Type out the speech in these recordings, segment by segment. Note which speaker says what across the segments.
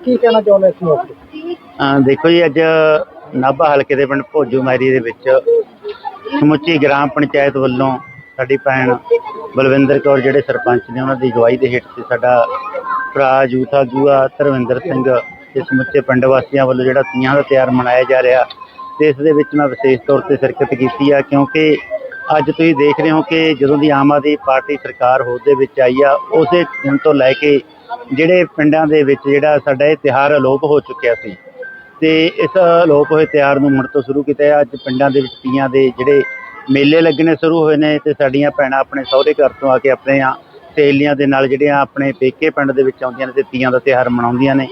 Speaker 1: ਕੀ ਕਹਿਣਾ ਚਾਹੁੰਦੇ ਇਸ ਮੌਕੇ
Speaker 2: ਦੇਖੋ ਜੀ, ਅੱਜ ਨਾਭਾ ਹਲਕੇ ਦੇ ਪਿੰਡ ਭੋਜੂ ਮਾਰੀ ਦੇ ਵਿੱਚ ਸਮੁੱਚੀ ਗ੍ਰਾਮ ਪੰਚਾਇਤ ਵੱਲੋਂ ਸਾਡੀ ਭੈਣ ਬਲਵਿੰਦਰ ਕੌਰ ਜਿਹੜੇ ਸਰਪੰਚ ਨੇ, ਉਹਨਾਂ ਦੀ ਅਗਵਾਈ ਦੇ ਹੇਠ ਤੇ ਸਾਡਾ ਭਰਾ, ਜੂਥਾ ਜੂਆ ਧਰਵਿੰਦਰ ਸਿੰਘ ਤੇ ਸਮੁੱਚੇ ਪਿੰਡ ਵਾਸੀਆਂ ਵੱਲੋਂ ਜਿਹੜਾ ਤੀਆਂ ਦਾ ਤਿਉਹਾਰ ਮਨਾਇਆ ਜਾ ਰਿਹਾ, ਤੇ ਇਸ ਦੇ ਵਿੱਚ ਮੈਂ ਵਿਸ਼ੇਸ਼ ਤੌਰ ਤੇ ਸ਼ਿਰਕਤ ਕੀਤੀ ਆ, ਕਿਉਂਕਿ ਅੱਜ ਤੁਸੀਂ ਦੇਖ ਰਹੇ ਹੋ ਕਿ ਜਦੋਂ ਦੀ ਆਮ ਆਦਮੀ ਪਾਰਟੀ ਸਰਕਾਰ ਹੋਂਦ ਦੇ ਵਿੱਚ ਆਈ ਆ, ਉਸੇ ਦਿਨ ਤੋਂ ਲੈ ਕੇ ਜਿਹੜੇ ਪਿੰਡਾਂ ਦੇ ਵਿੱਚ ਜਿਹੜਾ ਸਾਡਾ ਇਹ ਤਿਉਹਾਰ ਅਲੋਪ ਹੋ ਚੁੱਕਿਆ ਸੀ। ਤੇ ਇਸ ਅਲੋਪ ਹੋਏ ਤਿਉਹਾਰ ਨੂੰ ਮੁੜ ਤੋਂ ਸ਼ੁਰੂ ਕੀਤਾ, ਅੱਜ ਪਿੰਡਾਂ ਦੇ ਵਿੱਚ ਤੀਆਂ ਦੇ ਜਿਹੜੇ ਮੇਲੇ ਲੱਗਣੇ ਸ਼ੁਰੂ ਹੋਏ ਨੇ, ਤੇ ਸਾਡੀਆਂ ਭੈਣਾਂ ਆਪਣੇ ਸਹੁਰੇ ਘਰ ਤੋਂ ਆ ਕੇ ਆਪਣੇ ਆ ਸਹੇਲੀਆਂ ਦੇ ਨਾਲ ਜਿਹੜੀਆਂ ਆਪਣੇ ਪੇਕੇ ਪਿੰਡ ਦੇ ਵਿੱਚ ਆਉਂਦੀਆਂ ਨੇ, ਤੇ ਤੀਆਂ ਦਾ ਤਿਉਹਾਰ ਮਨਾਉਂਦੀਆਂ ਨੇ।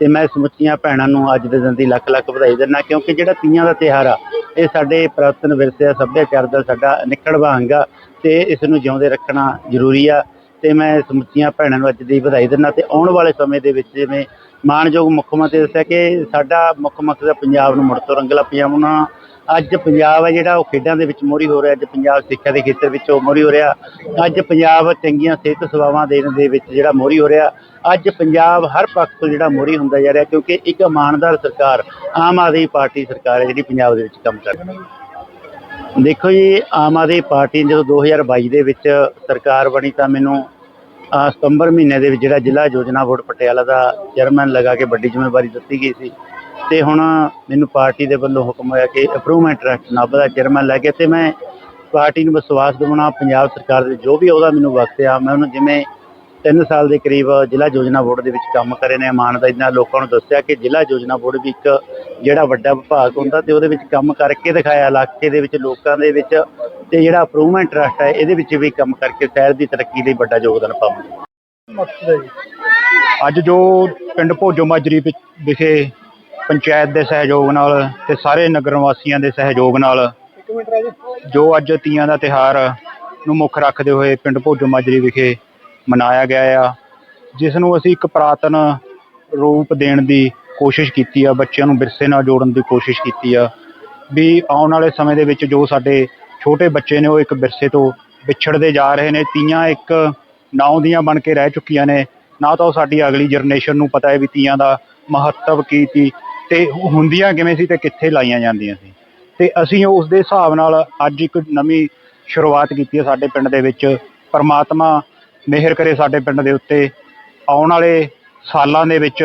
Speaker 2: ਤੇ ਮੈਂ ਸਮੁੱਚੀਆਂ ਭੈਣਾਂ ਨੂੰ ਅੱਜ ਦੇ ਦਿਨ ਦੀ ਲੱਖ ਲੱਖ ਵਧਾਈ ਦਿੰਦਾ, ਕਿਉਂਕਿ ਜਿਹੜਾ ਤੀਆਂ ਦਾ ਤਿਉਹਾਰ ਆ, ਇਹ ਸਾਡੇ ਪੁਰਾਤਨ ਵਿਰਸੇ ਸੱਭਿਆਚਾਰ ਦਾ ਸਾਡਾ ਨਿਕੜਵਾ ਅੰਗ ਆ ਤੇ ਇਸ ਨੂੰ ਜਿਉਂਦੇ ਰੱਖਣਾ ਜ਼ਰੂਰੀ ਆ ਤੇ ਮੈਂ ਸਮੁੱਚੀਆਂ ਭੈਣਾਂ ਨੂੰ ਅੱਜ ਦੀ ਵਧਾਈ ਦਿੰਦਾ ਤੇ ਆਉਣ ਵਾਲੇ ਸਮੇਂ ਦੇ ਵਿੱਚ ਜਿਵੇਂ ਮਾਨਯੋਗ ਮੁੱਖ ਮੰਤਰੀ ਦੱਸਿਆ ਕਿ ਸਾਡਾ ਮੁੱਖ ਮਕਸਦ ਹੈ ਪੰਜਾਬ ਨੂੰ ਮੁੜ ਤੋਂ ਰੰਗਲਾ ਪੰਜਾਬ ਬਣਾਉਣਾ ਅੱਜ ਪੰਜਾਬ ਹੈ ਜਿਹੜਾ ਉਹ ਖੇਡਾਂ ਦੇ ਵਿੱਚ ਮੋਹਰੀ ਹੋ ਰਿਹਾ, ਅੱਜ ਪੰਜਾਬ ਸਿੱਖਿਆ ਦੇ ਖੇਤਰ ਵਿੱਚ ਉਹ ਮੋਹਰੀ ਹੋ ਰਿਹਾ। ਅੱਜ ਪੰਜਾਬ ਚੰਗੀਆਂ ਸਿਹਤ ਸੇਵਾਵਾਂ ਦੇਣ ਦੇ ਵਿੱਚ ਜਿਹੜਾ ਮੋਹਰੀ ਹੋ ਰਿਹਾ। ਅੱਜ ਪੰਜਾਬ ਹਰ ਪੱਖ ਤੋਂ ਜਿਹੜਾ ਮੋਹਰੀ ਹੁੰਦਾ ਜਾ ਰਿਹਾ ਕਿਉਂਕਿ ਇੱਕ ਇਮਾਨਦਾਰ ਸਰਕਾਰ, ਆਮ ਆਦਮੀ ਪਾਰਟੀ ਸਰਕਾਰ ਹੈ ਜਿਹੜੀ ਪੰਜਾਬ ਦੇ ਵਿੱਚ ਕੰਮ ਕਰ ਰਹੀ ਹੈ। ਦੇਖੋ ਜੀ, ਆਮ ਆਦਮੀ ਪਾਰਟੀ ਨੇ ਜਦੋਂ 2022 ਦੇ ਵਿੱਚ ਸਰਕਾਰ ਬਣੀ ਤਾਂ ਮੈਨੂੰ ਸਤੰਬਰ ਮਹੀਨੇ ਦੇ ਵਿੱਚ ਜਿਹੜਾ ਜ਼ਿਲ੍ਹਾ ਯੋਜਨਾ ਬੋਰਡ ਪਟਿਆਲਾ ਦਾ ਚੇਅਰਮੈਨ ਲਗਾ ਕੇ ਵੱਡੀ ਜ਼ਿੰਮੇਵਾਰੀ ਦਿੱਤੀ ਗਈ ਸੀ। ਤੇ ਹੁਣ ਮੈਨੂੰ ਪਾਰਟੀ ਦੇ ਵੱਲੋਂ ਹੁਕਮ ਹੋਇਆ ਕਿ ਅਪਰੂਵਮੈਂਟ ਟਰਸਟ ਨਾਭਾ ਦਾ ਚੇਅਰਮੈਨ ਲੈ ਕੇ ਤੇ ਮੈਂ ਪਾਰਟੀ ਨੂੰ ਵਿਸ਼ਵਾਸ ਦਿਵਾਉਣਾ, ਪੰਜਾਬ ਸਰਕਾਰ ਦੇ ਜੋ ਵੀ ਉਹਦਾ ਮੈਨੂੰ ਵਕਤ ਮੈਂ ਉਹਨੂੰ ਜਿਵੇਂ 3 ਸਾਲ ਦੇ ਕਰੀਬ ਜ਼ਿਲ੍ਹਾ ਯੋਜਨਾ ਬੋਰਡ ਦੇ ਵਿੱਚ ਕੰਮ ਕਰੇ ਨੇ ਇਮਾਨਦਾਰੀ ਨਾਲ ਲੋਕਾਂ ਨੂੰ ਦੱਸਿਆ ਕਿ ਜ਼ਿਲ੍ਹਾ ਯੋਜਨਾ ਬੋਰਡ ਵੀ ਇੱਕ ਜਿਹੜਾ ਵੱਡਾ ਵਿਭਾਗ ਹੁੰਦਾ ਤੇ ਉਹਦੇ ਵਿੱਚ ਕੰਮ ਕਰਕੇ ਦਿਖਾਇਆ, ਇਲਾਕੇ ਦੇ ਵਿੱਚ, ਲੋਕਾਂ ਦੇ ਵਿੱਚ ਤੇ ਜਿਹੜਾ ਅਪਰੂਵਮੈਂਟ ਟਰਸਟ ਹੈ, ਇਹਦੇ ਵਿੱਚ ਵੀ ਕੰਮ ਕਰਕੇ ਸ਼ਹਿਰ ਦੀ ਤਰੱਕੀ ਲਈ ਵੱਡਾ ਯੋਗਦਾਨ ਪਾਵਾਂਗੇ।
Speaker 3: ਅੱਜ ਜੋ ਪਿੰਡ ਭੋਜੋ ਮਾਜਰੀ ਵਿਖੇ ਪੰਚਾਇਤ ਦੇ ਸਹਿਯੋਗ ਨਾਲ ਤੇ ਸਾਰੇ ਨਗਰ ਵਾਸੀਆਂ ਦੇ ਸਹਿਯੋਗ ਨਾਲ ਜੋ। ਅੱਜ ਤੀਆਂ ਦਾ ਤਿਹਾਰ ਨੂੰ ਮੁੱਖ ਰੱਖਦੇ ਹੋਏ ਪਿੰਡ ਭੋਜੋ ਮਾਜਰੀ ਵਿਖੇ ਮਨਾਇਆ ਗਿਆ ਆ ਜਿਸ ਨੂੰ ਅਸੀਂ ਇੱਕ ਪ੍ਰਾਤਨ ਰੂਪ ਦੇਣ ਦੀ ਕੋਸ਼ਿਸ਼ ਕੀਤੀ ਆ ਬੱਚਿਆਂ ਨੂੰ ਵਿਰਸੇ ਨਾਲ ਜੋੜਨ ਦੀ ਕੋਸ਼ਿਸ਼ ਕੀਤੀ ਆ ਵੀ ਆਉਣ ਵਾਲੇ ਸਮੇਂ ਦੇ ਵਿੱਚ ਜੋ ਸਾਡੇ ਛੋਟੇ ਬੱਚੇ ਨੇ ਉਹ ਇੱਕ ਵਿਰਸੇ ਤੋਂ ਵਿਛੜਦੇ ਜਾ ਰਹੇ ਨੇ ਤੀਆਂ ਇੱਕ ਨਾਉ ਦੀਆਂ ਬਣ ਕੇ ਰਹਿ ਚੁੱਕੀਆਂ ਨੇ ਨਾ ਤਾਂ ਉਹ ਸਾਡੀ ਅਗਲੀ ਜਨਰੇਸ਼ਨ ਨੂੰ ਪਤਾ ਹੈ ਵੀ ਤੀਆਂ ਦਾ ਮਹੱਤਵ ਕੀ ਸੀ ਤੇ ਉਹ ਹੁੰਦੀਆਂ ਕਿਵੇਂ ਸੀ ਤੇ ਕਿੱਥੇ ਲਾਈਆਂ ਜਾਂਦੀਆਂ ਸੀ? ਤੇ ਅਸੀਂ ਉਸ ਦੇ ਹਿਸਾਬ ਨਾਲ ਅੱਜ ਇੱਕ ਨਵੀਂ ਸ਼ੁਰੂਆਤ ਕੀਤੀ ਹੈ ਸਾਡੇ ਪਿੰਡ ਦੇ ਵਿੱਚ। ਪਰਮਾਤਮਾ ਮਿਹਰ ਕਰੇ ਸਾਡੇ ਪਿੰਡ ਦੇ ਉੱਤੇ। ਆਉਣ ਵਾਲੇ ਸਾਲਾਂ ਦੇ ਵਿੱਚ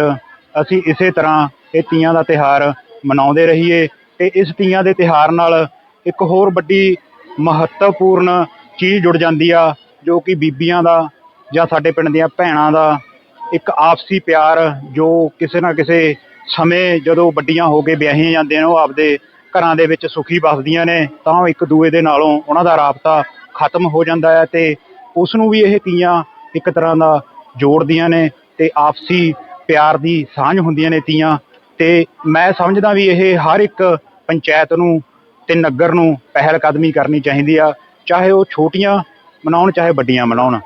Speaker 3: ਅਸੀਂ ਇਸੇ ਤਰ੍ਹਾਂ ਇਹ ਤੀਆਂ ਦਾ ਤਿਹਾਰ ਮਨਾਉਂਦੇ ਰਹੀਏ ਤੇ ਇਸ ਤੀਆਂ ਦੇ ਤਿਹਾਰ ਨਾਲ ਇੱਕ ਹੋਰ ਵੱਡੀ ਮਹੱਤਵਪੂਰਨ ਚੀਜ਼ ਜੁੜ ਜਾਂਦੀ ਆ, ਜੋ ਕਿ ਬੀਬੀਆਂ ਦਾ ਜਾਂ ਸਾਡੇ ਪਿੰਡ ਦੀਆਂ ਭੈਣਾਂ ਦਾ ਇੱਕ ਆਪਸੀ ਪਿਆਰ ਜੋ ਕਿਸੇ ਨਾ ਕਿਸੇ ਸਮੇਂ ਜਦੋਂ ਵੱਡੀਆਂ ਹੋ ਕੇ ਵਿਆਹੀਆਂ ਜਾਂਦੀਆਂ ਨੇ, ਉਹ ਆਪਦੇ ਘਰਾਂ ਦੇ ਵਿੱਚ ਸੁਖੀ ਵੱਸਦੀਆਂ ਨੇ, ਤਾਂ ਉਹ ਇੱਕ ਦੂਏ ਦੇ ਨਾਲੋਂ ਉਹਨਾਂ ਦਾ ਰਾਬਤਾ ਖਤਮ ਹੋ ਜਾਂਦਾ ਹੈ ਤੇ ਉਸ ਨੂੰ ਵੀ ਇਹ ਤੀਆਂ ਇੱਕ ਤਰ੍ਹਾਂ ਦਾ ਜੋੜਦੀਆਂ ਨੇ ਤੇ ਆਪਸੀ ਪਿਆਰ ਦੀ ਸਾਂਝ ਹੁੰਦੀਆਂ ਨੇ ਤੀਆਂ। ਤੇ ਮੈਂ ਸਮਝਦਾ ਵੀ ਇਹ ਹਰ ਇੱਕ ਪੰਚਾਇਤ ਨੂੰ ਤੇ ਨਗਰ ਨੂੰ ਪਹਿਲ ਕਦਮੀ ਕਰਨੀ ਚਾਹੀਦੀ ਆ, ਚਾਹੇ ਉਹ ਛੋਟੀਆਂ ਮਨਾਉਣ, ਚਾਹੇ ਵੱਡੀਆਂ ਮਨਾਉਣ।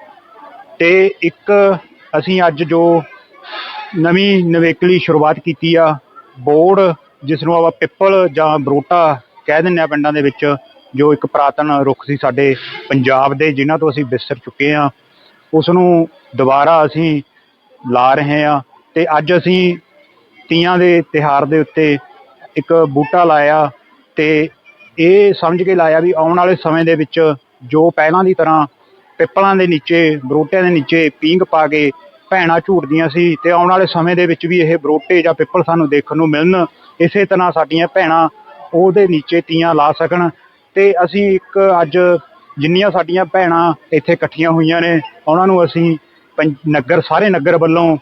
Speaker 3: ਤੇ ਇੱਕ ਅਸੀਂ ਅੱਜ ਜੋ ਨਵੀਂ ਨਵੇਕਲੀ ਸ਼ੁਰੂਆਤ ਕੀਤੀ ਆ। ਬੋਰਡ, ਜਿਸ ਨੂੰ ਆਪਾਂ ਪਿੱਪਲ ਜਾਂ ਬਰੋਟਾ ਕਹਿ ਦਿੰਦੇ ਆ ਪਿੰਡਾਂ ਦੇ ਵਿੱਚ, ਜੋ ਇੱਕ ਪ੍ਰਾਤਨ ਰੁੱਖ ਸੀ ਸਾਡੇ ਪੰਜਾਬ ਦੇ, ਜਿਨ੍ਹਾਂ ਤੋਂ ਅਸੀਂ ਵਿਸਰ ਚੁੱਕੇ ਆ। ਉਸ ਨੂੰ ਦੁਬਾਰਾ ਅਸੀਂ ਲਾ ਰਹੇ ਆ ਤੇ ਅੱਜ ਅਸੀਂ ਤੀਆਂ ਦੇ ਤਿਹਾਰ ਦੇ ਉੱਤੇ ਇੱਕ ਬੂਟਾ ਲਾਇਆ ਤੇ ਇਹ ਸਮਝ ਕੇ ਲਾਇਆ ਵੀ ਆਉਣ ਵਾਲੇ ਸਮੇਂ ਦੇ ਵਿੱਚ ਜੋ ਪਹਿਲਾਂ ਦੀ ਤਰ੍ਹਾਂ ਪਿੱਪਲਾਂ ਦੇ ਨੀਚੇ, ਬਰੋਟਿਆਂ ਦੇ ਨੀਚੇ ਪੀਂਘ ਪਾ ਕੇ ਭੈਣਾਂ ਝੂਟਦੀਆਂ ਸੀ ਤੇ ਆਉਣ ਵਾਲੇ ਸਮੇਂ ਦੇ ਵਿੱਚ ਵੀ ਇਹ ਬਰੋਟੇ ਜਾਂ ਪਿੱਪਲ ਸਾਨੂੰ ਦੇਖਣ ਨੂੰ ਮਿਲਣ, ਇਸੇ ਤਰ੍ਹਾਂ ਸਾਡੀਆਂ ਭੈਣਾਂ ਉਹਦੇ ਨੀਚੇ ਤੀਆਂ ਲਾ ਸਕਣ। ਤੇ ਅਸੀਂ ਇੱਕ ਅੱਜ ਜਿੰਨੀਆਂ ਸਾਡੀਆਂ ਭੈਣਾਂ ਇੱਥੇ ਇਕੱਠੀਆਂ ਹੋਈਆਂ ਨੇ, ਉਹਨਾਂ ਨੂੰ ਅਸੀਂ ਪੰ- ਨਗਰ, ਸਾਰੇ ਨਗਰ ਵੱਲੋਂ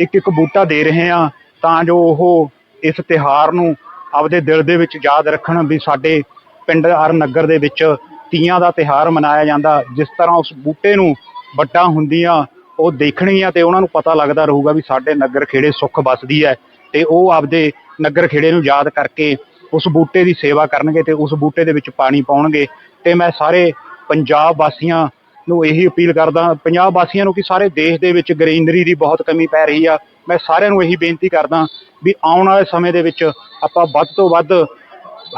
Speaker 3: ਇੱਕ ਇੱਕ ਬੂਟਾ ਦੇ ਰਹੇ ਹਾਂ ਤਾਂ ਜੋ ਉਹ ਇਸ ਤਿਹਾਰ ਨੂੰ ਆਪਦੇ ਦਿਲ ਦੇ ਵਿੱਚ ਯਾਦ ਰੱਖਣ ਵੀ ਸਾਡੇ ਪਿੰਡ ਹਰ ਨਗਰ ਦੇ ਵਿੱਚ ਤੀਆਂ ਦਾ ਤਿਹਾਰ ਮਨਾਇਆ ਜਾਂਦਾ, ਜਿਸ ਤਰ੍ਹਾਂ ਉਸ ਬੂਟੇ ਨੂੰ ਵੱਡਾ ਹੁੰਦੀਆਂ ਉਹ ਦੇਖਣਗੀਆਂ ਤੇ ਉਹਨਾਂ ਨੂੰ ਪਤਾ ਲੱਗਦਾ ਰਹੂਗਾ ਵੀ ਸਾਡੇ ਨਗਰ ਖੇੜੇ ਸੁੱਖ ਬਸਦੀ ਹੈ ਤੇ ਉਹ ਆਪਦੇ ਨਗਰ ਖੇੜੇ ਨੂੰ ਯਾਦ ਕਰਕੇ ਉਸ ਬੂਟੇ ਦੀ ਸੇਵਾ ਕਰਨਗੇ ਤੇ ਉਸ ਬੂਟੇ ਦੇ ਵਿੱਚ ਪਾਣੀ ਪਾਉਣਗੇ। ਤੇ ਮੈਂ ਸਾਰੇ ਪੰਜਾਬ ਵਾਸੀਆਂ ਨੂੰ ਇਹੀ ਅਪੀਲ ਕਰਦਾ, ਪੰਜਾਬ ਵਾਸੀਆਂ ਨੂੰ ਕਿ ਸਾਰੇ ਦੇਸ਼ ਦੇ ਵਿੱਚ ਗ੍ਰੀਨਰੀ ਦੀ ਬਹੁਤ ਕਮੀ ਪੈ ਰਹੀ ਆ। ਮੈਂ ਸਾਰਿਆਂ ਨੂੰ ਇਹੀ ਬੇਨਤੀ ਕਰਦਾ ਵੀ ਆਉਣ ਵਾਲੇ ਸਮੇਂ ਦੇ ਵਿੱਚ ਆਪਾਂ ਵੱਧ ਤੋਂ ਵੱਧ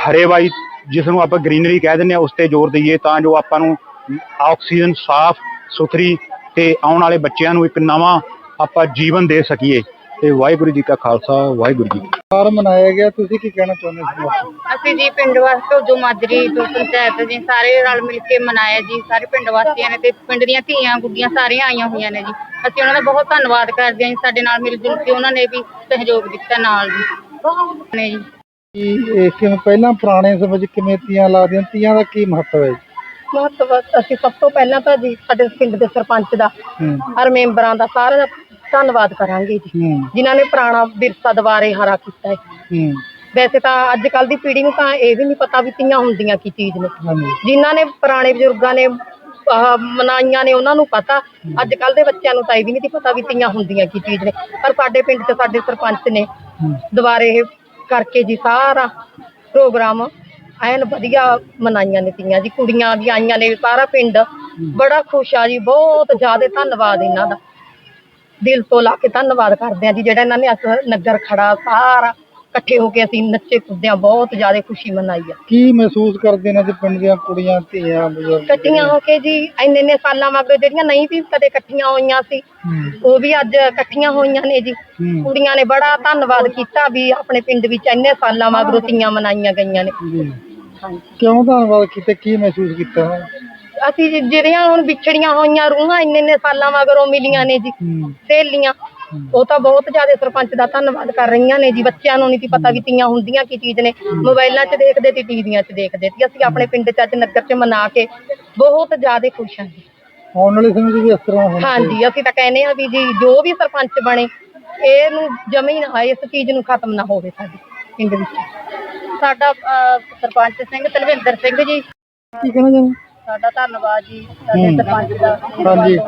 Speaker 3: ਹਰੇਵਾਈ ਜਿਸ ਨੂੰ ਆਪਾਂ ਗ੍ਰੀਨਰੀ ਕਹਿ ਦਿੰਦੇ ਆ, ਉਸ ਤੇ ਜ਼ੋਰ ਦਈਏ ਤਾਂ ਜੋ ਆਪਾਂ ਨੂੰ ਆਕਸੀਜਨ ਸਾਫ਼, ਸੁਥਰੀ ਤੇ ਆਉਣ ਵਾਲੇ ਬੱਚਿਆਂ ਨੂੰ ਇੱਕ ਨਵਾਂ ਆਪਾਂ ਜੀਵਨ ਦੇ ਸਕੀਏ। ਤੇ ਵਾਹਿਗੁਰੂ ਜੀ ਕਾ ਖਾਲਸਾ ਵਾਹਿਗੁਰੂ ਜੀ ਕੀ
Speaker 1: ਮਨਾਇਆ ਗਿਆ ਤੁਸੀਂ ਕੀ ਕਹਿਣਾ ਚਾਹੁੰਦੇ ਮੌਕੇ
Speaker 4: ਅਸੀਂ ਜੀ ਪਿੰਡ ਵਾਸਤੇ ਉਦੋਂ ਮਾਜਰੀ ਤੋਂ ਪੰਚਾਇਤ ਜੀ ਸਾਰੇ ਰਲ ਮਿਲ ਕੇ ਮਨਾਇਆ ਜੀ ਸਾਰੇ ਪਿੰਡ ਵਾਸੀਆਂ ਨੇ ਤੇ ਪਿੰਡ ਦੀਆਂ ਧੀਆਂ ਗੁੱਡੀਆਂ ਸਾਰੀਆਂ ਆਈਆਂ ਹੋਈਆਂ ਨੇ ਜੀ। ਅਸੀਂ ਉਹਨਾਂ ਦਾ ਬਹੁਤ ਧੰਨਵਾਦ ਕਰਦੇ ਹਾਂ ਜੀ ਸਾਡੇ ਨਾਲ ਮਿਲ ਜੁਲ ਕੇ ਉਹਨਾਂ ਨੇ ਵੀ ਸਹਿਯੋਗ ਦਿੱਤਾ ਨਾਲ ਜੀ। ਨੇ ਜੀ।
Speaker 1: ਇਹ ਕਿਵੇਂ ਪਹਿਲਾਂ ਪੁਰਾਣੇ ਸਮੇਂ 'ਚ ਕਿਵੇਂ ਤੀਆਂ ਲੱਗਦੀਆਂ ਤੀਆਂ ਦਾ ਕੀ ਮਹੱਤਵ ਹੈ ਜੀ?
Speaker 4: ਮਹੱਤਵ ਅਸੀਂ ਸਭ ਤੋਂ ਪਹਿਲਾਂ ਤਾਂ ਜੀ ਸਾਡੇ ਪਿੰਡ ਦੇ ਸਰਪੰਚ ਦਾ ਹਰ ਮੈਂਬਰਾਂ ਦਾ ਸਾਰਿਆਂ ਦਾ ਧੰਨਵਾਦ ਕਰਾਂਗੇ ਜੀ। ਜਿਨ੍ਹਾਂ ਨੇ ਪੁਰਾਣਾ ਵਿਰਸਾ ਦੁਬਾਰੇ ਹਰਾ ਕੀਤਾ ਹੈ। ਵੈਸੇ ਤਾਂ ਅੱਜ ਕੱਲ ਦੀ ਪੀੜ੍ਹੀ ਨੂੰ ਤਾਂ ਇਹ ਵੀ ਨਹੀਂ ਪਤਾ ਵੀ ਤੀਆਂ ਹੁੰਦੀਆਂ ਕੀ ਚੀਜ਼ ਨੇ। ਜਿਨ੍ਹਾਂ ਨੇ ਪੁਰਾਣੇ ਬਜ਼ੁਰਗਾਂ ਨੇ ਮਨਾਈਆਂ ਨੇ ਉਹਨਾਂ ਨੂੰ ਪਤਾ। ਅੱਜ ਕੱਲ ਦੇ ਬੱਚਿਆਂ ਨੂੰ ਤਾਂ ਇਹ ਵੀ ਨਹੀਂ ਪਤਾ ਵੀ ਤੀਆਂ ਹੁੰਦੀਆਂ ਕੀ ਚੀਜ਼ ਨੇ। ਪਰ ਸਾਡੇ ਪਿੰਡ 'ਚ ਸਾਡੇ ਸਰਪੰਚ ਨੇ ਦੁਬਾਰੇ ਇਹ ਕਰਕੇ ਜੀ ਸਾਰਾ ਪ੍ਰੋਗਰਾਮ ਐਨ ਵਧੀਆ ਮਨਾਈਆਂ ਨੇ ਤੀਆਂ ਜੀ ਕੁੜੀਆਂ ਵੀ ਆਈਆਂ ਨੇ ਸਾਰਾ ਪਿੰਡ। ਬੜਾ ਖੁਸ਼ ਆ ਜੀ ਬਹੁਤ ਜ਼ਿਆਦਾ ਧੰਨਵਾਦ ਇਹਨਾਂ ਦਾ। ਦਿਲ ਤੋਂ ਲਾ ਕੇ ਧੰਨਵਾਦ ਕਰਦੇ ਆ ਜੀ ਜਿਹੜਾ ਇਹਨਾਂ ਨੇ ਅਸ ਨਗਰ ਖੜਾ ਸਾਰਾ ਇਕੱਠੇ ਹੋ ਕੇ ਅਸੀਂ ਨੱਚੇ ਕੁੱਦਿਆਂ ਬਹੁਤ ਜ਼ਿਆਦਾ ਖੁਸ਼ੀ ਮਨਾਈ ਆ।
Speaker 1: ਕੀ ਮਹਿਸੂਸ ਕਰਦੇ ਨੇ ਜੀ ਪਿੰਡ ਦੀਆਂ ਕੁੜੀਆਂ ਧੀਆਂ ਬਜ਼ੁਰਗ?
Speaker 4: ਇਕੱਠੀਆਂ ਹੋ ਕੇ ਜੀ ਇੰਨੇ ਇੰਨੇ ਸਾਲਾਂ ਮਗਰੋਂ ਜਿਹੜੀਆਂ ਨਹੀਂ ਵੀ ਕਦੇ ਇਕੱਠੀਆਂ ਹੋਈਆਂ ਸੀ ਉਹ ਵੀ ਅੱਜ ਇਕੱਠੀਆਂ ਹੋਈਆਂ ਨੇ ਜੀ। ਕੁੜੀਆਂ ਨੇ ਬੜਾ ਧੰਨਵਾਦ ਕੀਤਾ ਵੀ ਆਪਣੇ ਪਿੰਡ ਵਿੱਚ ਇੰਨੇ ਸਾਲਾਂ ਮਗਰੋਂ ਤੀਆਂ ਮਨਾਈਆਂ ਗਈਆਂ ਨੇ।
Speaker 1: ਕਿਉਂ ਧੰਨਵਾਦ ਕੀਤਾ? ਕੀ ਮਹਿਸੂਸ ਕੀਤਾ?
Speaker 4: ਅਸੀਂ ਜੀ ਜਿਹੜੀਆਂ ਹੁਣ ਵਿਛੜੀਆਂ ਹੋਈਆਂ ਰੂਹਾਂ ਇੰਨੇ ਇੰਨੇ ਸਾਲਾਂ ਮਗਰੋਂ ਮਿਲੀਆਂ ਨੇ ਜੀ
Speaker 1: ਹੂੰ।
Speaker 4: ਸਹੇਲੀਆਂ। ਉਹ ਤਾਂ ਬਹੁਤ ਜ਼ਿਆਦਾ ਸਰਪੰਚ ਦਾ ਧੰਨਵਾਦ ਕਰ ਰਹੀਆਂ ਨੇ ਜੀ। ਬੱਚਿਆਂ ਨੂੰ ਨਹੀਂ ਸੀ ਪਤਾ ਵੀ ਤੀਆਂ ਹੁੰਦੀਆਂ ਕੀ ਚੀਜ਼ ਨੇ। ਮੋਬਾਈਲਾਂ 'ਚ ਦੇਖਦੇ ਤੇ ਟੀਵੀਆਂ 'ਚ ਦੇਖਦੇ ਸੀ ਅਸੀਂ ਆਪਣੇ ਪਿੰਡ 'ਚ ਅੱਜ ਨਗਰ 'ਚ ਮਨਾ ਕੇ ਬਹੁਤ ਜ਼ਿਆਦਾ ਖੁਸ਼ ਹਾਂ ਜੀ।
Speaker 1: ਆਉਣ ਵਾਲੇ ਸਮੇਂ 'ਚ ਵੀ ਇਸ ਤਰ੍ਹਾਂ ਹੋਣਾ।
Speaker 4: ਹਾਂਜੀ ਅਸੀਂ ਤਾਂ ਕਹਿੰਦੇ ਆ ਵੀ ਜੀ ਜੋ ਵੀ ਸਰਪੰਚ ਬਣੇ ਇਹਨੂੰ ਜਮੀ ਨਾ ਇਸ ਚੀਜ਼ ਨੂੰ ਖਤਮ ਨਾ ਹੋਵੇ ਸਾਡੇ ਪਿੰਡ ਵਿੱਚ। ਸਾਡਾ ਅਹ, ਸਰਪੰਚ ਸਿੰਘ ਤਲਵਿੰਦਰ ਸਿੰਘ ਜੀ।
Speaker 1: ਕੀ ਕਹਿਣਾ ਚਾਹੁੰਦੇ
Speaker 4: ਸਾਡਾ ਧੰਨਵਾਦ ਜੀ ਸਾਡੇ
Speaker 1: ਹੂੰ।
Speaker 4: ਸਰਪੰਚ ਦਾ।
Speaker 1: ਹਾਂਜੀ।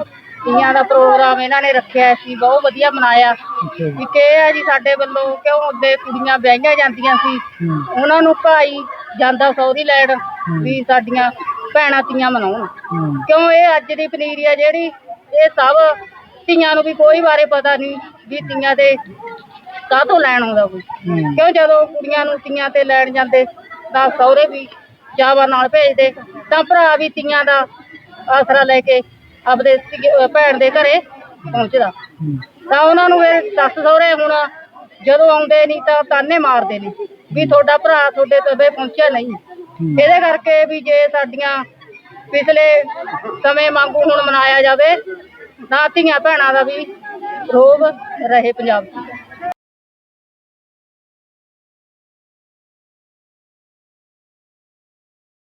Speaker 4: ਤੀਆਂ ਦਾ ਪ੍ਰੋਗਰਾਮ ਇਹਨਾਂ ਨੇ ਰੱਖਿਆ ਸੀ ਬਹੁਤ ਵਧੀਆ ਮਨਾਇਆ।
Speaker 1: ਅੱਛਾ ਜੀ।
Speaker 4: ਆ ਜੀ ਸਾਡੇ ਵੱਲੋਂ ਕਿਉਂ ਅੱਗੇ ਕੁੜੀਆਂ ਵਿਆਹੀਆਂ ਜਾਂਦੀਆਂ ਸੀ?
Speaker 1: ਹੂੰ।
Speaker 4: ਉਹਨਾਂ ਨੂੰ ਭਾਈ ਜਾਂਦਾ ਸੌਰੀ ਲੈਣ ਵੀ ਸਾਡੀਆਂ ਭੈਣਾਂ ਤੀਆਂ ਮਨਾਉਣ।
Speaker 1: ਹੂੰ।
Speaker 4: ਕਿਉਂ ਇਹ ਅੱਜ ਦੀ ਪਨੀਰੀ ਆ ਜਿਹੜੀ ਇਹ ਸਭ ਧੀਆਂ ਨੂੰ ਵੀ ਕੋਈ ਬਾਰੇ ਪਤਾ ਨਹੀਂ ਵੀ ਤੀਆਂ ਤੇ ਕਾਹਤੋਂ ਲੈਣ ਆਉਂਦਾ ਕੋਈ? ਕਿਉਂ ਜਦੋਂ ਕੁੜੀਆਂ ਨੂੰ ਤੀਆਂ ਤੇ ਲੈਣ ਜਾਂਦੇ ਤਾਂ ਸਹੁਰੇ ਵੀ ਚਾਵਾਂ ਨਾਲ ਭੇਜਦੇ ਤਾਂ ਭਰਾ ਵੀ ਤੀਆਂ ਦਾ ਆਸਰਾ ਲੈ ਕੇ ਆਪਦੇ ਧੀ- ਭੈਣ ਦੇ ਘਰੇ ਪਹੁੰਚਦਾ। ਤਾਂ ਉਹਨਾਂ ਨੂੰ ਇਹ ਸੱਸ ਸਹੁਰੇ ਹੁਣ ਜਦੋਂ ਆਉਂਦੇ ਨਹੀਂ ਤਾਂ ਤਾਨੇ ਮਾਰਦੇ ਨੇ ਵੀ ਤੁਹਾਡਾ ਭਰਾ ਤੁਹਾਡੇ ਤਵੇ ਪਹੁੰਚਿਆ ਨਹੀਂ। ਇਹਦੇ ਕਰਕੇ ਵੀ ਜੇ ਸਾਡੀਆਂ ਪਿਛਲੇ ਸਮੇਂ ਵਾਂਗੂ ਹੁਣ ਮਨਾਇਆ ਜਾਵੇ ਤਾਂ ਧੀਆਂ ਭੈਣਾਂ ਦਾ ਵੀ ਰੋਗ ਰਹੇ ਪੰਜਾਬ 'ਚ।